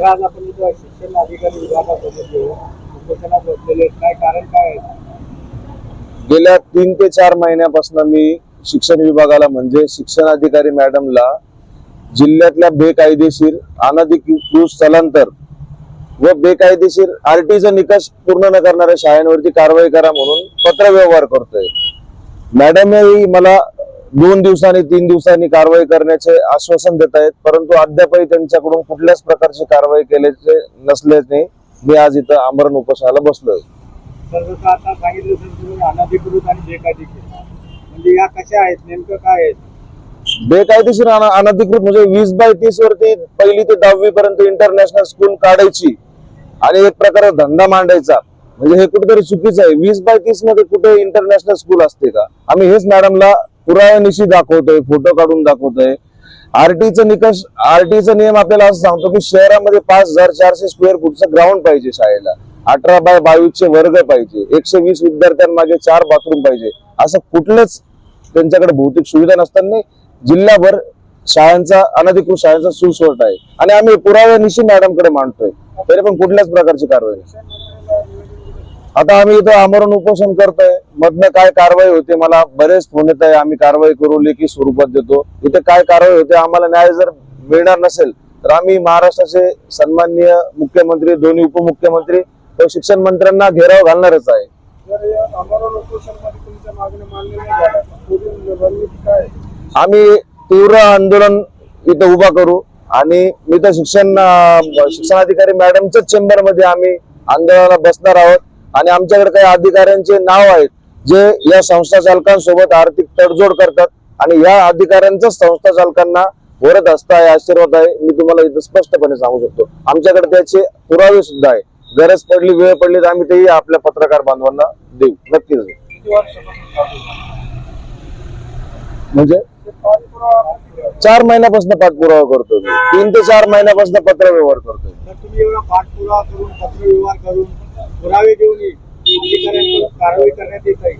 तर आज आपण शिक्षण अधिकारी विभागासोबत उपोषणात बसलेले काय कारण काय गेल्या तीन ते चार महिन्यापासून मी शिक्षण विभागाला म्हणजे शिक्षण अधिकारी मॅडमला जिल्ह्यातल्या बेकायदेशीर अनधिकृत स्थलांतर व बेकायदेशीर आरटीचा निकष पूर्ण न करणाऱ्या शाळांवरती कारवाई करा म्हणून पत्र व्यवहार करतोय. मॅडम मला दोन दिवसांनी तीन दिवसांनी कारवाई करण्याचे आश्वासन देत आहेत. परंतु अद्यापही त्यांच्याकडून कुठल्याच प्रकारची कारवाई केल्याचे नसल्याने मी आज इथं आमरण उपोषणाला बसलोय. बेकायदेशीर म्हणजे अनधिकृत म्हणजे वीस बाय तीस वरती पहिली ते दहावी पर्यंत इंटरनॅशनल स्कूल काढायची आणि एक प्रकारे धंदा मांडायचा. म्हणजे हे कुठेतरी चुकीचं आहे. वीस बाय तीसमध्ये कुठे इंटरनॅशनल स्कूल असते का? आम्ही हेच मॅडमला पुराव्यानिशी दाखवतोय फोटो काढून दाखवतोय. आरटीचं निकष आरटीचा नियम आपल्याला असं सांगतो की शहरामध्ये पाच हजार चारशे स्क्वेअर फूटचं ग्राउंड पाहिजे शाळेला. अठरा बाय बावीसचे वर्ग पाहिजे. एकशे वीस विद्यार्थ्यांमागे चार बाथरूम पाहिजे. असं कुठलंच त्यांच्याकडे भौतिक सुविधा नसताना जिल्हाभर शाळांचा अनधिकृत शाळांचा सुसोट आहे. आणि आम्ही पुराव्यानिशी मॅडमकडे मांडतोय. तरी पण कुठल्याच प्रकारची कारवाई नाही. आता आम्ही इथं आमरण उपोषण करतोय. मधनं काय कारवाई होते मला बरेच फोन येत आहे. आम्ही कारवाई करू लेखी स्वरूपात देतो. इथे काय कारवाई होते आम्हाला न्याय जर मिळणार नसेल तर आम्ही महाराष्ट्राचे सन्माननीय मुख्यमंत्री दोन्ही उपमुख्यमंत्री व शिक्षण मंत्र्यांना घेराव घालणारच आहे. आम्ही तीव्र आंदोलन इथं उभा करू आणि मी तर शिक्षण शिक्षणाधिकारी मॅडमच्याच चेंबरमध्ये आम्ही आंदोलनाला बसणार आहोत. आणि आमच्याकडे काही अधिकाऱ्यांचे नाव आहेत जे या संस्था चालकांसोबत आर्थिक तडजोड करतात आणि या अधिकाऱ्यांचाच संस्था चालकांना वरत हस्त आहे आशीर्वाद आहे मी तुम्हाला इथं स्पष्टपणे सांगू शकतो. आमच्याकडे त्याचे पुरावे सुद्धा आहे गरज पडली वेळ पडली तर आम्ही तेही आपल्या पत्रकार बांधवांना देऊ. नक्कीच. म्हणजे चार महिन्यापासून पाठपुरावा करतो मी. तीन ते चार महिन्यापासून पत्र व्यवहार करतोय तर तुम्ही एवढा पाठपुरावा करून पत्रव्यवहार करून पुरावे घेऊन अधिकाऱ्यांकडून कारवाई करण्यात येत आहे.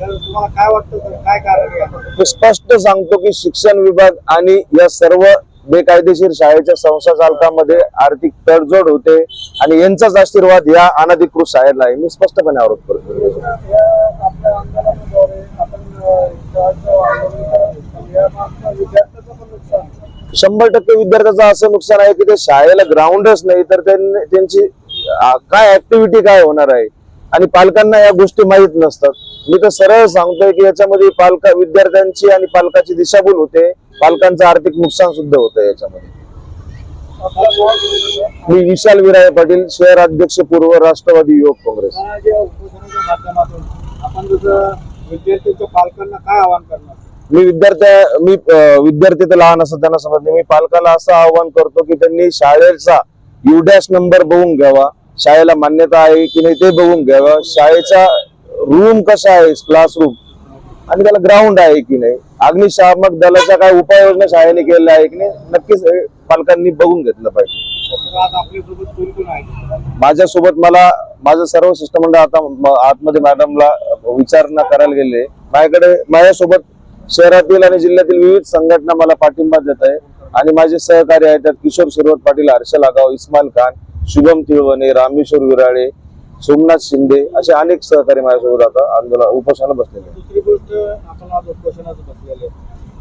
तर तुम्हाला काय वाटतं सर काय कारण आहे यामध्ये? मी स्पष्ट सांगतो की शिक्षण विभाग आणि या सर्व बेकायदेशीर शाळेच्या संस्था चालकामध्ये आर्थिक तडजोड होते आणि यांचाच आशीर्वाद या अनधिकृत शाळेला आहे. मी स्पष्टपणे आरोप करतो. शंभर टक्के विद्यार्थ्याचं असं नुकसान आहे की ते शाळेला ग्राउंडच नाही तर त्यांची काय ऍक्टिव्हिटी काय होणार आहे? आणि पालकांना या गोष्टी माहीत नसतात. मी तर सरळ सांगतोय की याच्यामध्ये पालका विद्यार्थ्यांची आणि पालकाची दिशाभूल होते. पालकांचं आर्थिक नुकसान सुद्धा होतं याच्यामध्ये. मी विशाल विराय पाटील शहर अध्यक्ष पूर्व राष्ट्रवादी युवक काँग्रेस. आपण जसं विद्यार्थ्यांच्या पालकांना काय आवाहन करणार? मी विद्यार्थ्या मी विद्यार्थी तर लहान असतात त्यांना समजले मी पालकाला असं आवाहन करतो की त्यांनी शाळेचा युडॅश नंबर बघून घ्यावा. शाळेला मान्यता आहे की नाही ते बघून घ्यावा. शाळेचा रूम कसा आहे? क्लासरूम आणि त्याला ग्राउंड आहे की नाही? अग्निशामक दलाच्या काय उपाययोजना शाळेने केलेल्या आहे की नाही? नक्कीच पालकांनी बघून घेतलं पाहिजे. माझ्यासोबत मला माझं सर्व शिष्टमंडळ आता आतमध्ये मॅडमला विचारणा करायला गेले. माझ्याकडे माझ्यासोबत शहरातील आणि जिल्ह्यातील विविध संघटना मला पाठिंबा देत आहे. आणि माझे सहकारी आहेत त्यात किशोर शिरवत पाटील हर्षल आगाव इस्माईल खान शुभम तिळवणे रामेश्वर विराळे सोमनाथ शिंदे असे अनेक सहकारी माझ्यासोबत आता आंदोलन उपोषणाला बसलेले आहेत. दुसरी गोष्ट आपण आज बसलेले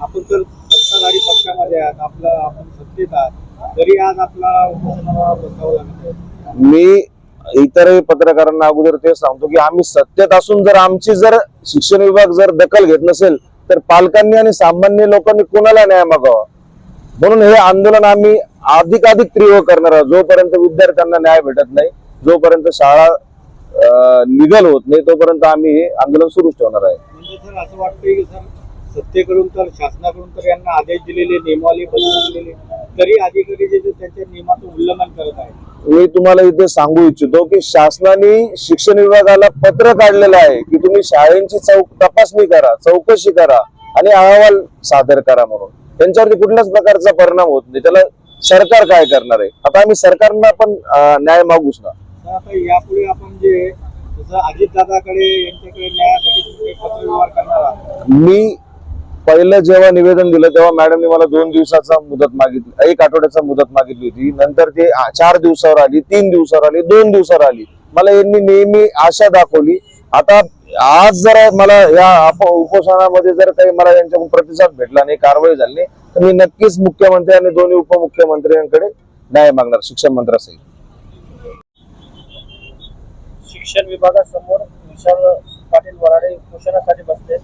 आपण तर सत्ताधारी पक्षामध्ये आहात आपला आपण सत्तेत आहात तरी आज आपला उपोषणाला बसावं लागत आहे मी इतरही पत्रकारांना अगोदर ते सांगतो की आम्ही सत्तेत असून जर आमची जर शिक्षण विभाग जर दखल घेत नसेल तर पालकांनी आणि सामान्य लोकांनी कोणाला न्याय मागावा? म्हणून हे आंदोलन आम्ही अधिकाधिक तीव्र करणार आहोत. जोपर्यंत विद्यार्थ्यांना न्याय भेटत नाही जोपर्यंत शाळा निघल होत नाही तोपर्यंत आम्ही हे आंदोलन सुरूच ठेवणार आहे. म्हणजे असं वाटतंय की सर सत्तेकडून तर शासनाकडून तर यांना आदेश दिलेले नियमावली बदल दिलेले तरी अधिकारी जे जे त्यांच्या नियमाचं उल्लंघन करत आहेत मी तुम्हाला इथे सांगू इच्छितो की शासनाने शिक्षण विभागाला पत्र काढलेलं आहे की तुम्ही शाळेंची चौक तपासणी करा चौकशी करा आणि अहवाल सादर करा म्हणून. त्यांच्यावरती कुठल्याच प्रकारचा परिणाम होत नाही. त्याला सरकार काय करणार आहे? आता आम्ही सरकारना पण अं, न्याय मागूच ना. यापुढे आपण जे अजितदादाकडे यांच्याकडे मी पहिलं जेव्हा निवेदन दिलं तेव्हा मॅडमने मला दोन दिवसाचा मुदत मागितली एक आठवड्याचा मुदत मागितली होती. नंतर ते चार दिवसावर आली तीन दिवसावर आली दोन दिवसावर आली. मला यांनी नेहमी आशा दाखवली. आता आज जर मला या उपोषणामध्ये जर काही मला यांच्याकडून प्रतिसाद भेटला नाही कारवाई झाली नाही तर मी नक्कीच मुख्यमंत्री आणि दोन्ही उपमुख्यमंत्र्यांकडे न्याय मागणार शिक्षण मंत्र्यासहित शिक्षण विभागासमोर विशाल पाटील वराडे उपोषणासाठी बसले.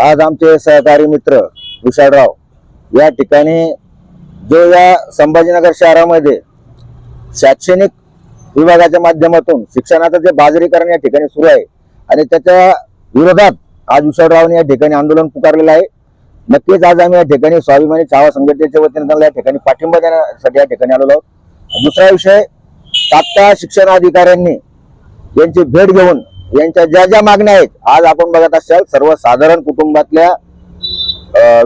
आज आमचे सहकारी मित्र विशालराव या ठिकाणी जो या संभाजीनगर शहरामध्ये शैक्षणिक विभागाच्या माध्यमातून शिक्षणाचं जे बाजरीकरण या ठिकाणी सुरू आहे आणि त्याच्या विरोधात आज उषाळरावने या ठिकाणी आंदोलन पुकारलेलं आहे. नक्कीच आज आम्ही या ठिकाणी स्वाभिमानी छावा संघटनेच्या वतीने त्यांना या ठिकाणी पाठिंबा देण्यासाठी या ठिकाणी आलेलो आहोत. दुसरा विषय तात्काळ शिक्षण अधिकाऱ्यांनी यांची भेट घेऊन यांच्या ज्या ज्या मागण्या आहेत आज आपण बघत असाल सर्वसाधारण कुटुंबातल्या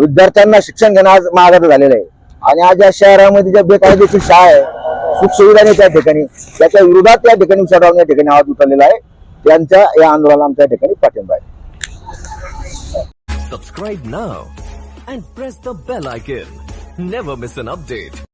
विद्यार्थ्यांना शिक्षण घेणं आज महागात झालेलं आहे. आणि आज या शहरामध्ये ज्या बेकायदेशीर शाळा आहे सुखसुविधा नाही त्या ठिकाणी त्याच्या विरोधात त्या ठिकाणी विचारराव या ठिकाणी आवाज उचललेला आहे. त्यांच्या या आंदोलनाला आमच्या या ठिकाणी पाठिंबा आहे. Subscribe now and press the bell icon never miss an update